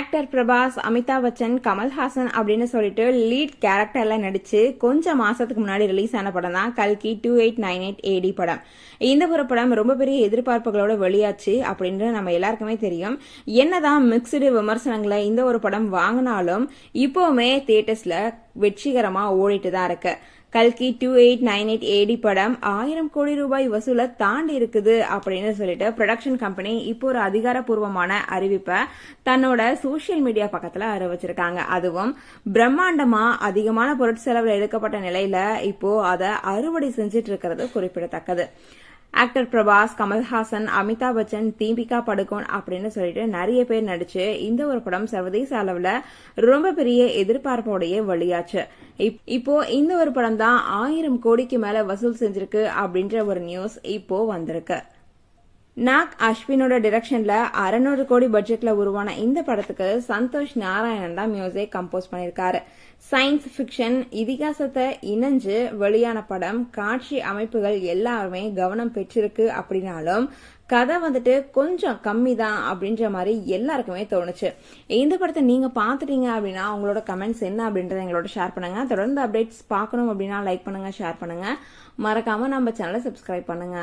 Actor Prabhas Amitabh Bachchan Kamal Haasan அப்படின்னு சொல்லிட்டு lead கேரக்டர்ல நடிச்சு கொஞ்சம் மாசத்துக்கு முன்னாடி ரிலீஸ் ஆன படம் தான் கல்கி two eight nine eight AD படம். இந்த ஒரு படம் ரொம்ப பெரிய எதிர்பார்ப்புகளோட வெளியாச்சு அப்படின்னு நம்ம எல்லாருக்குமே தெரியும். என்னதான் மிக்சடு விமர்சனங்களை இந்த ஒரு படம் வாங்கினாலும் இப்போவுமே தியேட்டர்ஸ்ல வெற்றிகரமா ஓடிட்டு தான் இருக்கு. கல்கி two eight nine eight AD படம் ஆயிரம் கோடி ரூபாய் வசூலை தாண்டி இருக்குது அப்படின்னு சொல்லிட்டு ப்ரொடக்ஷன் கம்பெனி இப்போ ஒரு அதிகாரப்பூர்வமான அறிவிப்பை தன்னோட சோசியல் மீடியா பக்கத்துல அறிவிச்சிருக்காங்க. அதுவும் பிரம்மாண்டமா அதிகமான பொருட்செலவில் எடுக்கப்பட்ட நிலையில இப்போ அதை அறுவடை செஞ்சிட்டு இருக்கிறது குறிப்பிடத்தக்கது. ஆக்டர் பிரபாஸ் கமல்ஹாசன் அமிதாப் பச்சன் தீபிகா படுகோன் அப்படின்னு சொல்லிட்டு நிறைய பேர் நடிச்சு இந்த ஒரு படம் சர்வதேச அளவுல ரொம்ப பெரிய எதிர்பார்ப்போடைய வழியாச்சு இப்- இப்போ இந்த ஒரு படம் தான் ஆயிரம் கோடிக்கு மேல வசூல் செஞ்சிருக்கு அப்படின்ற ஒரு நியூஸ் இப்போ வந்திருக்கு. நாக் அஸ்வினோட டிரெக்ஷன்ல அறநூறு கோடி பட்ஜெட்ல உருவான இந்த படத்துக்கு சந்தோஷ் நாராயணன் தான் மியூசிக் கம்போஸ் பண்ணியிருக்காரு. சயின்ஸ் ஃபிக்ஷன் இதிகாசத்தை இணைஞ்சு வெளியான படம் காட்சி அமைப்புகள் எல்லாருமே கவனம் பெற்றிருக்கு அப்படின்னாலும் கதை வந்துட்டு கொஞ்சம் கம்மி தான் அப்படின்ற மாதிரி எல்லாருக்குமே தோணுச்சு. இந்த படத்தை நீங்க பாத்துட்டீங்க அப்படின்னா உங்களோட கமெண்ட்ஸ் என்ன அப்படின்றத எங்களோட ஷேர் பண்ணுங்க. தொடர்ந்து அப்டேட்ஸ் பார்க்கணும் அப்படின்னா லைக் பண்ணுங்க ஷேர் பண்ணுங்க. மறக்காம நம்ம சேனலை சப்ஸ்கிரைப் பண்ணுங்க.